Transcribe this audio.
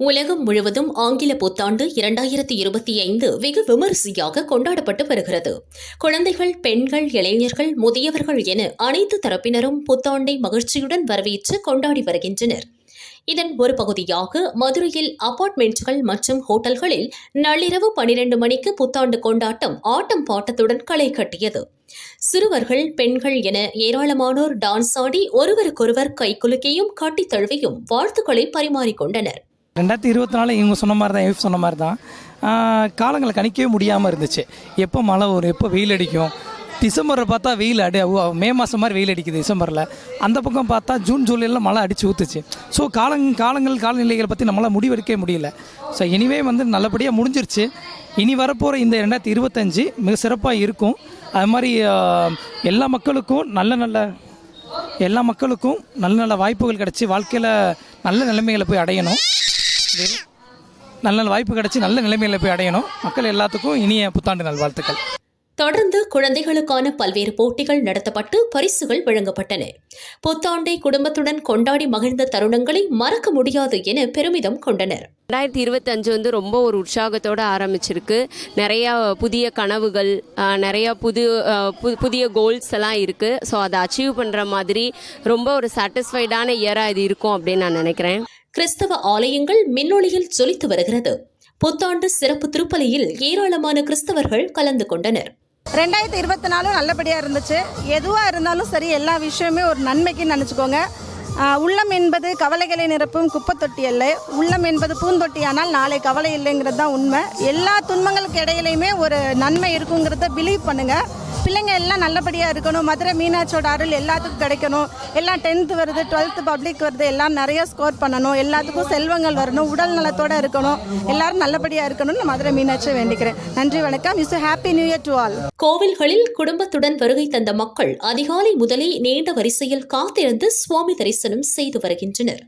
உலகம் முழுவதும் ஆங்கில புத்தாண்டு இரண்டாயிரத்தி இருபத்தி ஐந்து வெகு விமரிசையாக கொண்டாடப்பட்டு வருகிறது. குழந்தைகள் பெண்கள் இளைஞர்கள் முதியவர்கள் என அனைத்து தரப்பினரும் புத்தாண்டை மகிழ்ச்சியுடன் வரவேற்று கொண்டாடி வருகின்றனர். இதன் ஒரு பகுதியாக மதுரையில் அபார்ட்மெண்ட்கள் மற்றும் ஹோட்டல்களில் நள்ளிரவு பனிரெண்டு மணிக்கு புத்தாண்டு கொண்டாட்டம் ஆட்டம் பாட்டத்துடன் களை கட்டியது. சிறுவர்கள் பெண்கள் என ஏராளமானோர் டான்ஸ் ஆடி ஒருவருக்கொருவர் கைக்குலுக்கியும் காட்டித் தழுவியும் வாழ்த்துக்களை பரிமாறிக்கொண்டனர் ரெண்டாயிரத்தி இருபத்தி நாலு இவங்க சொன்ன மாதிரி தான் எஃப் சொன்ன மாதிரி தான் காலங்களை கணிக்கவே முடியாமல் இருந்துச்சு. எப்போ மழை வரும் எப்போ வெயில் அடிக்கும்? டிசம்பரில் பார்த்தா வெயில் அடி ஓ, மே மாதம் மாதிரி வெயில் அடிக்குது டிசம்பரில். அந்த பக்கம் பார்த்தா ஜூன் ஜூலையில் மழை அடித்து ஊற்றுச்சு ஸோ காலங் காலங்கள் காலநிலைகளை பற்றி நம்மளால் முடிவெடுக்கவே முடியல. ஸோ இனிவே வந்து நல்லபடியாக முடிஞ்சிருச்சு. இனி வரப்போகிற இந்த ரெண்டாயிரத்தி இருபத்தஞ்சு மிக சிறப்பாக இருக்கும். அது மாதிரி எல்லா மக்களுக்கும் நல்ல நல்ல எல்லா மக்களுக்கும் நல்ல நல்ல வாய்ப்புகள் கிடச்சி வாழ்க்கையில் நல்ல நிலைமைகளை போய் அடையணும். நல்ல நல்ல வாய்ப்பு கிடச்சி நல்ல நிலைமைகளை போய் அடையணும். மக்கள் எல்லாத்துக்கும் இனிய புத்தாண்டு நல்வாழ்த்துக்கள். தொடர்ந்து குழந்தைகளுக்கான பல்வேறு போட்டிகள் நடத்தப்பட்டு பரிசுகள் வழங்கப்பட்டன. புத்தாண்டை குடும்பத்துடன் கொண்டாடி மகிழ்ந்த தருணங்களை மறக்க முடியாது என பெருமிதம் கொண்டனர். ரெண்டாயிரத்தி இருபத்தஞ்சு வந்து ரொம்ப ஒரு உற்சாகத்தோட ஆரம்பிச்சிருக்கு. நிறையா புதிய கனவுகள் நிறையா புது புதிய கோல்ஸ் எல்லாம் இருக்குது ஸோ அதை அச்சீவ் பண்ணுற மாதிரி ரொம்ப ஒரு சாட்டிஸ்ஃபைடான இயராக இது இருக்கும் அப்படின்னு நான் நினைக்கிறேன். கிறிஸ்தவ ஆலயங்கள் மின்னொளியில் ஜொலித்து வருகிறது. புத்தாண்டு சிறப்பு திருப்பலியில் ஏராளமான கிறிஸ்தவர்கள் கலந்து கொண்டனர். ரெண்டாயிரத்தி இருபத்தி நாலும் நல்லபடியாக இருந்துச்சு. எதுவாக இருந்தாலும் சரி எல்லா விஷயமே ஒரு நன்மைக்குன்னு நினச்சிக்கோங்க. உள்ளம் என்பது கவலைகளை நிரப்பும் குப்பை தொட்டி அல்ல. உள்ளம் என்பது பூந்தொட்டியானால் நாளை கவலை இல்லைங்கிறது தான் உண்மை. எல்லா துன்பங்களுக்கு இடையிலையுமே ஒரு நன்மை இருக்குங்கிறத பிலீவ் பண்ணுங்கள் பிள்ளைங்க எல்லாம் நல்லபடியாக இருக்கணும். மதுரை மீனாட்சியோட அருள் எல்லாத்துக்கும் கிடைக்கணும். எல்லாம் டென்த்து வருது டுவெல்த்து பப்ளிக் வருது எல்லாம் நிறைய ஸ்கோர் பண்ணணும். எல்லாத்துக்கும் செல்வங்கள் வரணும் உடல் நலத்தோடு இருக்கணும். எல்லாரும் நல்லபடியாக இருக்கணும்னு மதுரை மீனாட்சியை வேண்டிக்கிறேன். நன்றி வணக்கம். Is happy new year to all கோவில்களில் குடும்பத்துடன் வருகை தந்த மக்கள் அதிகாலை முதலே நீண்ட வரிசையில் காத்திருந்து சுவாமி தரிசனம் செய்து வருகின்றனர்.